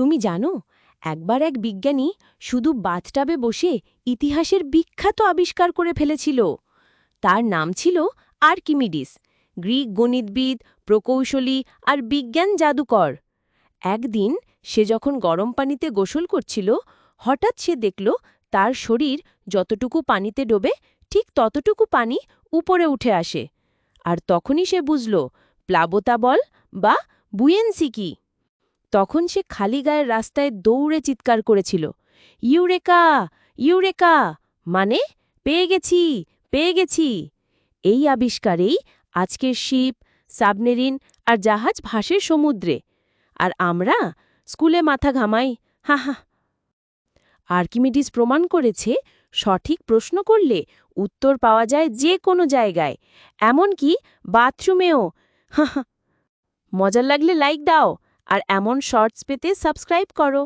তুমি জানো, একবার এক বিজ্ঞানী শুধু বাথটাবে বসে ইতিহাসের বিখ্যাত আবিষ্কার করে ফেলেছিল। তার নাম ছিল আর্কিমিডিস, গ্রিক গণিতবিদ, প্রকৌশলী আর বিজ্ঞান জাদুকর। একদিন সে যখন গরম পানিতে গোসল করছিল, হঠাৎ সে দেখল তার শরীর যতটুকু পানিতে ডোবে ঠিক ততটুকু পানি উপরে উঠে আসে। আর তখনই সে বুঝল প্লাবতা বল বা বুয়েন্সি কি তখন সে খালি গায়ের রাস্তায় দৌড়ে চিৎকার করেছিল, ইউরেকা ইউরেকা মানে পেয়ে গেছি পেয়ে গেছি। এই আবিষ্কারেই আজকের শিপ, সাবমেরিন আর জাহাজ ভাসে সমুদ্রে, আর আমরা স্কুলে মাথা ঘামাই, হা হা। আর্কিমিডিস প্রমাণ করেছে, সঠিক প্রশ্ন করলে উত্তর পাওয়া যায় যে কোনো জায়গায়, এমনকি বাথরুমেও, হা হা। মজার লাগলে লাইক দাও। আর এমন শর্টস পেতে সাবস্ক্রাইব করো।